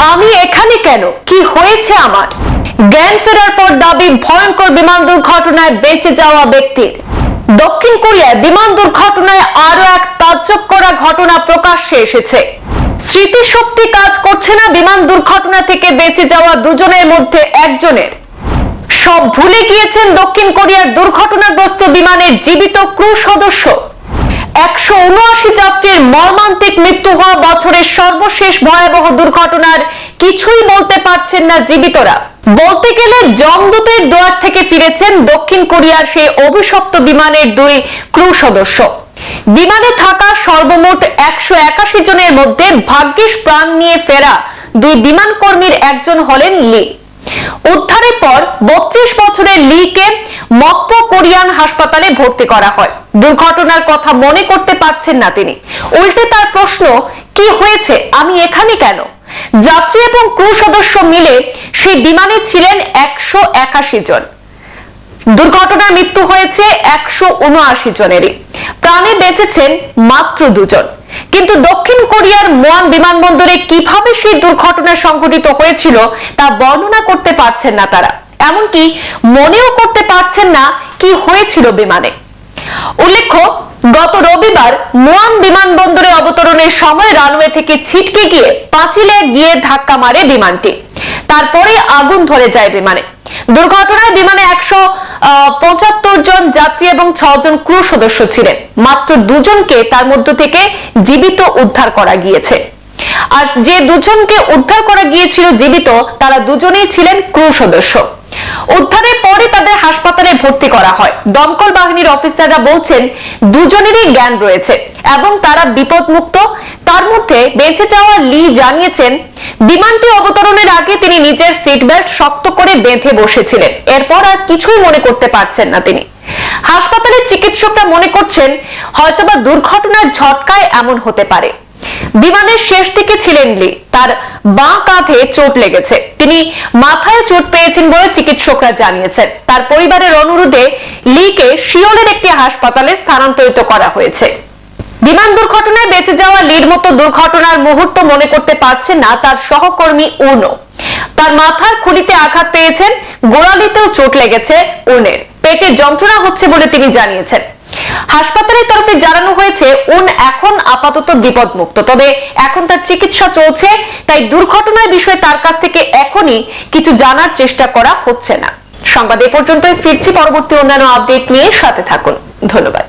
আমি এখানে কেন? কি হয়েছে আমার? জ্ঞান ফেরার পর দাবি ভয়ঙ্কর বিমান দুর্ঘটনায় বেঁচে যাওয়া ব্যক্তির। দক্ষিণ কোরিয়ায় বিমান দুর্ঘটনায় আরও এক তাজ্জব করা ঘটনা প্রকাশ্যে এসেছে। স্মৃতিশক্তি কাজ করছে না বিমান দুর্ঘটনা থেকে বেঁচে যাওয়া দুজনের মধ্যে একজনের। সব ভুলে গিয়েছেন দক্ষিণ কোরিয়ার দুর্ঘটনাগ্রস্ত বিমানের জীবিত ক্রু সদস্য। একশো উনআশি যাত্রীর মর্মান্তিক মৃত্যু হওয়া বছরের সর্বশেষ ভয়াবহ দুর্ঘটনার কিছুই বলতে পারছেন না জীবিতরা। বলতে গেলে জমদূতের দোয়ার থেকে ফিরেছেন দক্ষিণ কোরিয়ার সেই অভিশপ্ত বিমানের দুই ক্রু সদস্য। বিমানে থাকা সর্বমোট একশো একাশি জনের মধ্যে ভাগ্যিস প্রাণ নিয়ে ফেরা দুই বিমান কর্মীর একজন হলেন লি। উদ্ধারের পর বত্রিশ বছরের লিকে মক্প কোরিয়ান হাসপাতালে ভর্তি করা হয়। দুর্ঘটনার কথা মনে করতে পারছেন না তিনি। উল্টে তার প্রশ্ন, কি হয়েছে? আমি এখানে কেন? যাত্রী এবং ক্রু সদস্য মিলে সেই বিমানে ছিলেন একশো একাশি জন। দুর্ঘটনায় মৃত্যু হয়েছে একশো উনআশি জনেরই। প্রাণে বেঁচেছেন মাত্র দুজন। কিন্তু দক্ষিণ কোরিয়ার মোয়ান বিমানবন্দরে কীভাবে সেই দুর্ঘটনা সংঘটিত হয়েছিল তা বর্ণনা করতে পারছেন না তারা। এমনকি মনেও করতে পারছেন না কি হয়েছিল বিমানে। উল্লেখ্য, গত রবিবার মোয়ান বিমানবন্দরে অবতরণের সময় রানওয়ে থেকে ছিটকে গিয়ে পাঁচিলে গিয়ে ধাক্কা মারে বিমানটি। তারপরে আগুন ধরে যায় বিমানে। দুর্ঘটনায় বিমানে একশো পঁচাত্তর জন যাত্রী এবং ছজন ক্রু সদস্য ছিলেন। মাত্র দুজনকে তার মধ্য থেকে জীবিত উদ্ধার করা গিয়েছে। আর যে দুজনকে উদ্ধার করা গিয়েছিল জীবিত, তারা দুজনেই ছিলেন ক্রু সদস্য। উদ্ধারের পরে তাদের হাসপাতালে ভর্তি করা হয়। দমকল বাহিনীর অফিসাররা বলছেন, দুজনেরই জ্ঞান রয়েছে এবং তারা বিপদমুক্ত। তার মধ্যে বেঁচে যাওয়া লি জানিয়েছেন, বিমানটি অবতরণের আগে তিনি নিজের সিট বেল্ট শক্ত করে বেঁধে বসেছিলেন। এরপর আর কিছুই মনে করতে পারছেন না তিনি। হাসপাতালের চিকিৎসকরা মনে করছেন, হয়তোবা দুর্ঘটনার ঝটকায় এমন হতে পারে। বিমানের শেষ দিকে ছিলেন লি। তার বাঁ কাঁধে চোট লেগেছে। তিনি মাথায় চোট পেয়েছেন বলে চিকিৎসকরা জানিয়েছেন। তার পরিবারের অনুরোধে লিকে শিওলের একটি হাসপাতালে স্থানান্তরিত করা হয়েছে। বিমান দুর্ঘটনায় বেঁচে যাওয়া লির মতো দুর্ঘটনার মুহূর্ত মনে করতে পারছেন না তার সহকর্মী উর্নো। তার মাথার খুলিতে আঘাত পেয়েছেন, গোড়ালিতেও চোট লেগেছে উর্নের। পেটে যন্ত্রণা হচ্ছে বলে তিনি জানিয়েছেন। হাসপাতালের তরফে জানানো হয়েছে, উন এখন আপাতত বিপদমুক্ত। তবে এখন তার চিকিৎসা চলছে, তাই দুর্ঘটনার বিষয়ে তার কাছ থেকে এখনই কিছু জানার চেষ্টা করা হচ্ছে না। সংবাদ এ পর্যন্তই, ফিরছি পরবর্তী অন্যান্য আপডেট নিয়ে সাথে থাকুন। ধন্যবাদ।